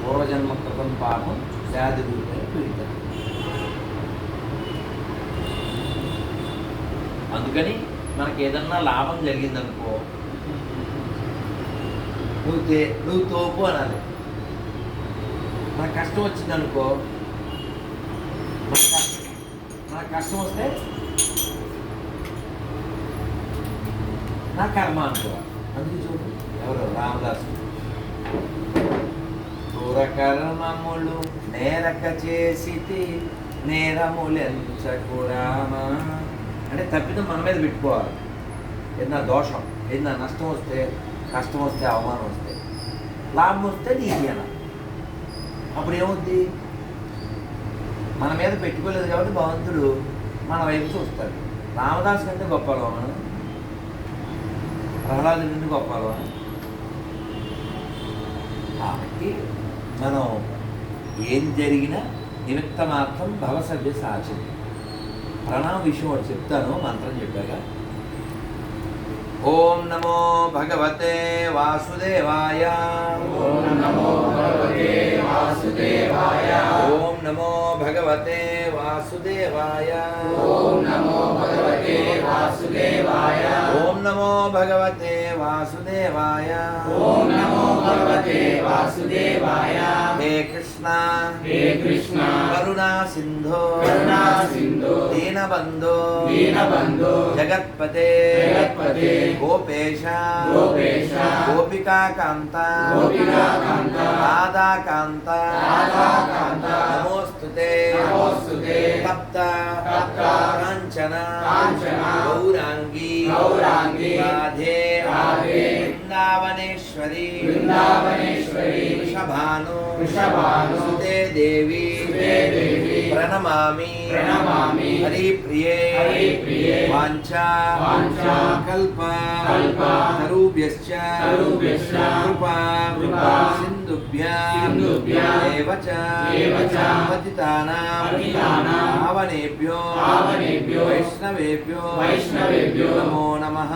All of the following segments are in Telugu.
పూర్వజన్మ కృతం పాపం వ్యాధి రూపేణ పీడితం. అందుకని మనకి ఏదన్నా లాభం జరిగిందనుకో నువ్వు తే నువ్వు తోపు అనాలి. మన కష్టం వచ్చిందనుకో మన కష్టం మన కష్టం వస్తే నా కర్మ అనుకో అందుకే చూడు ఎవరు? రామదాసు. క్రూరకర్మములు నేరక చేసి నేరములెంచకురామా? అంటే తప్పిదం మన మీద పెట్టుకోవాలి. ఏదన్నా దోషం ఏదన్నా నష్టం వస్తే కష్టం వస్తే అవమానం వస్తే లాభం వస్తే నీది అప్పుడు ఏమవుద్ది? మన మీద పెట్టుకోలేదు కాబట్టి భగవంతుడు మన వైపు చూస్తాడు. రామదాస్ కంటే గొప్పలో ప్రహ్లాదు కంటే గొప్పలో కాబట్టి మనం ఏం జరిగినా నిమిత్త మాత్రం భవసవ్య సాచం ప్రణామ విషయం ఒకటి చెప్తాను మంత్రం చెప్పాక. ఓం నమో భగవతే వాసుదేవాయ. ఓం నమో భగవతే వాసుదేవాయ. ఓం నమో భగవతే వాసుదేవాయ ఓం నమో భగవతే వాసుదేవాయ ఓం నమో భగవతే వాసుదేవాయ ఓం నమో భగవతే వాసుదేవాయ హే కృష్ణ హే కృష్ణ కరుణా సింధో కరుణా సింధు దీనబంధో దీనబంధు జగత్పతే జగత్పతే గోపేశ గోపేశ గోపికాకాంత గోపికాకాంత రాధాకాంత రాధాకాంత నమోస్తుతే. నమోస్తుతే. తప్త తప్త కాంచన. కాంచన. గౌరాంగి. గౌరాంగి. రాధే. రాధే. వృందావనేశ్వరి. వృందావనేశ్వరి. వృషభాను. వృషభాను. సుతే దేవి. సుతే దేవి. ప్రణమామి. ప్రణమామి. హరిప్రియే. హరిప్రియే. వాంఛా. వాంఛా. కల్ప. కల్ప. తరుభ్యశ్చ తరుభ్యశ్చ కృపా. కృపా. సింధుభ్య సింధుభ్య ఏవ చ ఏవ చ పతితానాం పతితానాం పావనేభ్యో పావనేభ్యో వైష్ణవేభ్యో వైష్ణవేభ్యో నమో నమః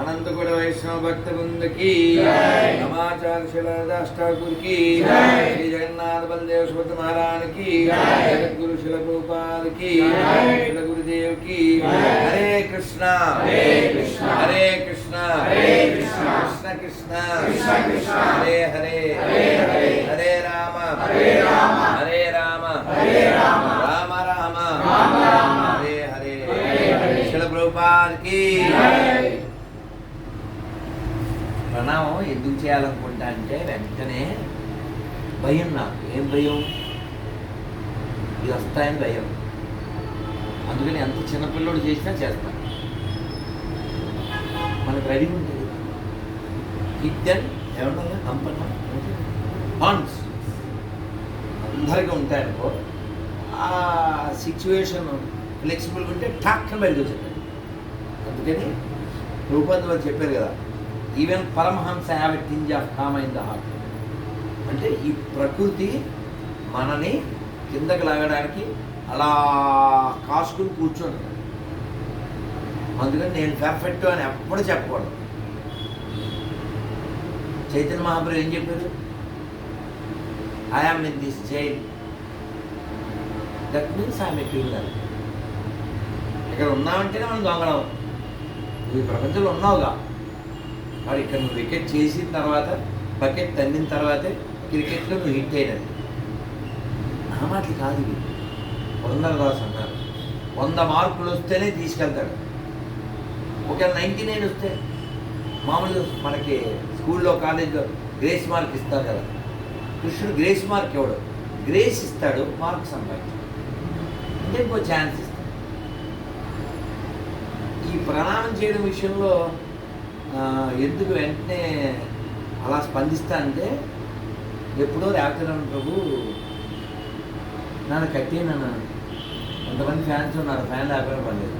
అనంతకుడ వైష్ణవ భక్త బృందకి జై. నమాచార్య శిలదాస్ ఠాకూర్కి జై. శ్రీ జగన్నాథ్ బలదేవ్ సుభద్ర మహారాణ్కి జై. జగద్గురు శిల ప్రభుపాద్కి జై. శిల గురుదేవ్కి జై. హరే కృష్ణ హరే కృష్ణ. హరే కృష్ణ హరే కృష్ణ. కృష్ణ కృష్ణ కృష్ణ. హరే హరే హరే హరే. హరే రామ హరే రామ. హరే రామ హరే రామ. రామ రామ రామ రామ. హరే హరే హరే హరే. శిల ప్రభుపాద్కి. ప్రణామం ఎందుకు చేయాలనుకుంటా అంటే వెంటనే భయం నాకు ఏం భయం ఇది వస్తాయని భయం అందుకని ఎంత చిన్నపిల్లడు చేసినా చేస్తాను మనకు రెడీ ఉంటుంది హిట్ ఏమన్నా కంపెనీ ఫండ్స్ అందరికీ ఉంటాయనుకో ఆ సిచ్యువేషన్ ఫ్లెక్సిబుల్గా ఉంటే ట్రాక్టర్ బయటకు వచ్చేది అందుకని రూపంతో చెప్పారు కదా even Paramahansa have a tinge of calm in the heart అంటే ఈ ప్రకృతి మనని కిందకి లాగడానికి అలా కాసుకుని కూర్చోండి అందుకని నేను పెర్ఫెక్ట్ అని ఎప్పుడు చెప్పకూడదు. చైతన్య మహాప్రభు ఏం చెప్పారు? I am in this jail that means I'm criminal ఇక్కడ ఉన్నామంటేనే మనం దొంగలం. నువ్వు ఈ ప్రపంచంలో ఉన్నావుగా. మరి ఇక్కడ నువ్వు వికెట్ చేసిన తర్వాత బకెట్ తన్నిన తర్వాతే క్రికెట్లో నువ్వు హిట్ అయినది. నా మాటలు కాదు ఇవి. పురంధరదాస్ అన్నారు వంద మార్కులు వస్తేనే తీసుకెళ్తాడు. ఒకవేళ నైంటీ నైన్ వస్తే మామూలుగా మనకి స్కూల్లో కాలేజీలో గ్రేస్ మార్క్ ఇస్తారు కదా. కృష్ణుడు గ్రేస్ మార్క్ ఇవ్వడు. గ్రేస్ ఇస్తాడు మార్క్ సంపాదించాడు. అంటే ఇంకో ఛాన్స్ ఇస్తాడు. ఈ ప్రణామం చేయడం విషయంలో ఎందుకు వెంటనే అలా స్పందిస్తా అంటే ఎప్పుడో రేవతిరామ ప్రభు నన్ను కట్టి నన్ను కొంతమంది ఫ్యాన్స్ ఉన్నారు ఫ్యాన్ లేకపోయినా పర్లేదు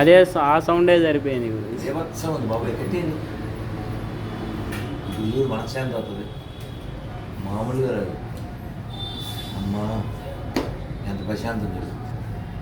అదే ఆ సౌండే సరిపోయింది. గురు. దేవత్సం ఉంది బాబు కట్టేయండి ఇల్లు మనశ్శాంతి అవుతుంది. మామూలుగా రాదు. అమ్మా ఎంత ప్రశాంతం తెలుసు.